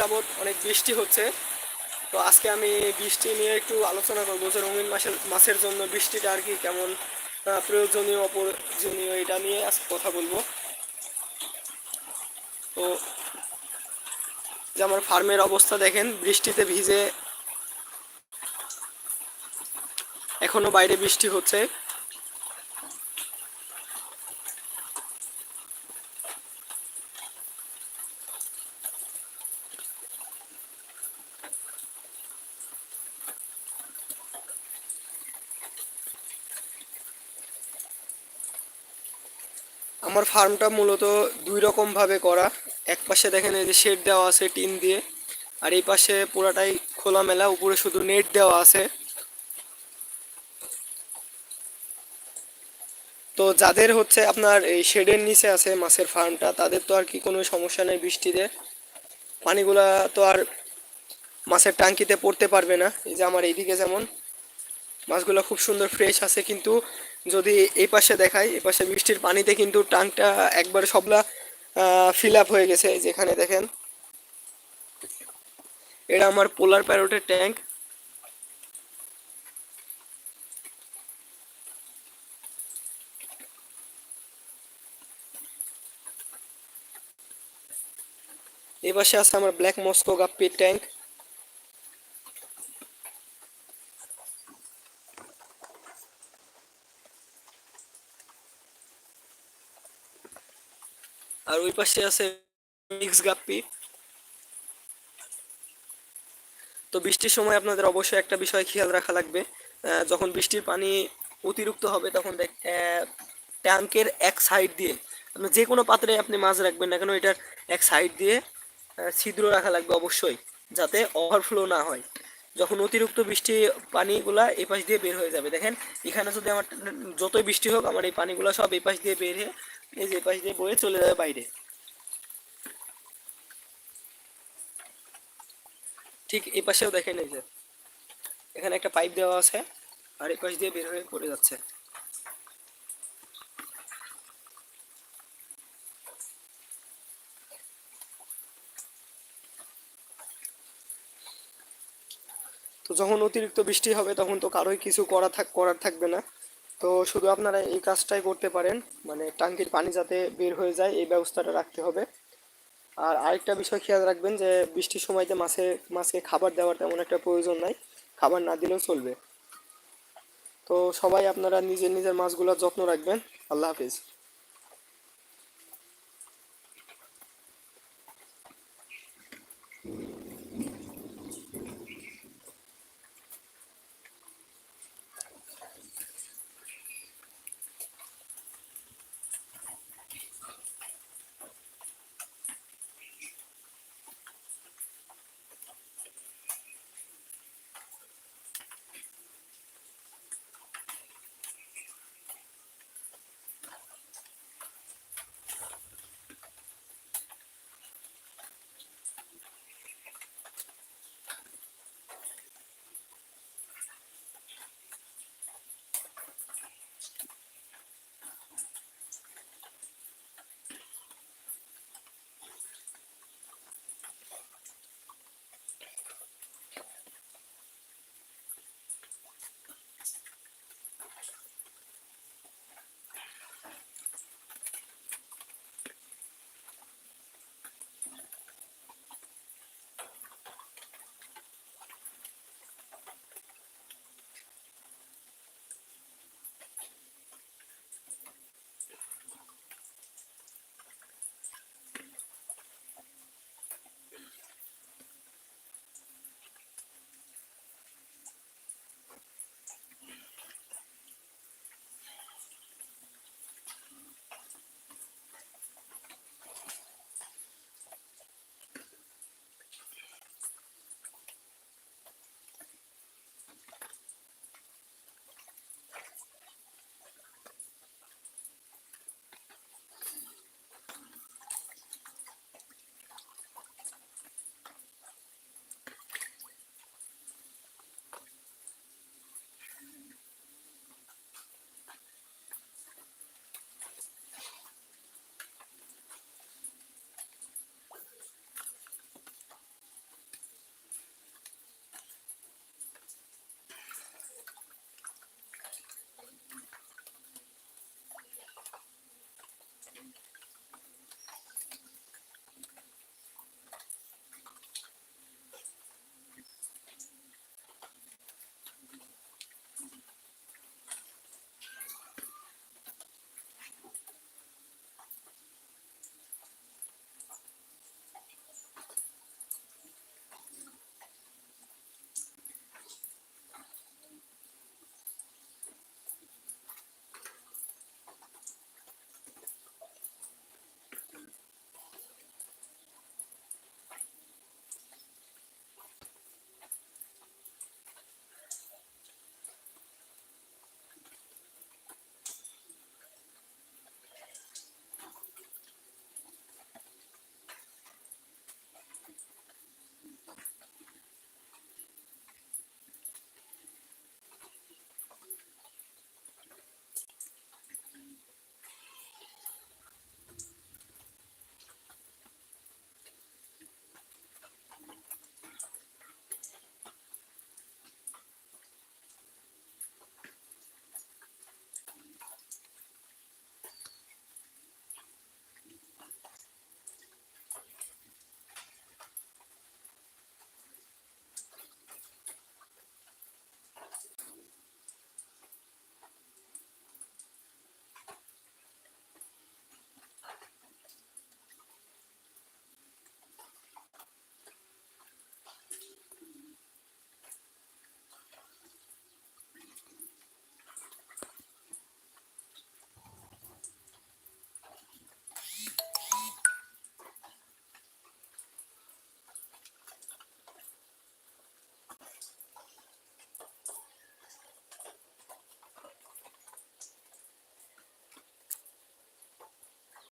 যাবৎ অনেক বৃষ্টি হচ্ছে। তো আজকে আমি বৃষ্টি নিয়ে একটু আলোচনা করব যে রঙিন মাসের মাছের জন্য বৃষ্টিটা আর কি কেমন প্রয়োজনীয়, অপ্রয়োজনীয় এটা নিয়ে আজকে কথা বলব। তো, যে আমার ফার্মের অবস্থা দেখেন, বৃষ্টিতে ভিজে এখনও বাইরে বৃষ্টি হচ্ছে। আমার ফার্মটা মূলত দুই রকম ভাবে করা। এক পাশে দেখেন এই যে শেড দেওয়া আছে টিন দিয়ে, আর এই পাশে পুরাটাই খোলামেলা, উপরে শুধু নেট দেওয়া আছে। তো যাদের হচ্ছে আপনার এই শেডের নিচে আছে মাছের ফার্মটা, তাদের তো আর কি কোনো সমস্যা নেই বৃষ্টিতে। পানিগুলা তো আর মাছের টাঙ্কিতে পড়তে পারবে না, এই যে আমার এইদিকে যেমন। মাছগুলো খুব সুন্দর ফ্রেশ আছে কিন্তু যদি এই পাশে দেখাই, এই পাশে বৃষ্টির পানিতে কিন্তু টাঙ্কটা একবার সবলা ফিল আপ হয়ে গেছে যেখানে দেখেন। এটা আমার পোলার প্যারোটের ট্যাঙ্ক এই পাশে আছে আমার ব্ল্যাক মস্কো গাপ্পির ট্যাঙ্ক আর ওই পাশে আছে মিক্স গাপ্পি। তো বৃষ্টির সময় আপনাদের অবশ্যই একটা বিষয় খেয়াল রাখা লাগবে। যখন বৃষ্টির পানি অতিরিক্ত হবে তখন ট্যাঙ্কের এক সাইড দিয়ে আপনি যে কোনো পাত্রে আপনি মাছ রাখবেন না কেন, এটার এক সাইড দিয়ে ছিদ্র রাখা লাগবে অবশ্যই, যাতে ওভারফ্লো না হয়। যখন অতিরিক্ত বৃষ্টি পানিগুলা এই পাশ দিয়ে বের হয়ে যাবে, দেখেন, এখানে যদি আমার, যতই বৃষ্টি হোক, আমার এই পানিগুলো সব এই পাশ দিয়ে বের হয়ে এই যে পাশ দিয়ে বয়ে চলে যাবে বাইরে। ঠিক এই পাশেও দেখেন এই যে, এখানে একটা পাইপ দেওয়া আছে আর এই পাশ দিয়ে বের হয়ে পড়ে যাচ্ছে। তো যখন অতিরিক্ত বৃষ্টি হবে তখন তো কারোই কিছু করা থাক, করার থাকবে না। তো শুধু আপনারা এই কাজটাই করতে পারেন মানে টাঙ্কির পানি যাতে বের হয়ে যায়, এই ব্যবস্থাটা রাখতে হবে। আর আরেকটা বিষয় খেয়াল রাখবেন যে, বৃষ্টির সময়তে মাছে, মাছকে খাবার দেওয়ার তেমন একটা প্রয়োজন নাই, খাবার না দিলেও চলবে। তো সবাই আপনারা নিজের নিজের মাছগুলোর যত্ন রাখবেন। আল্লাহ হাফিজ।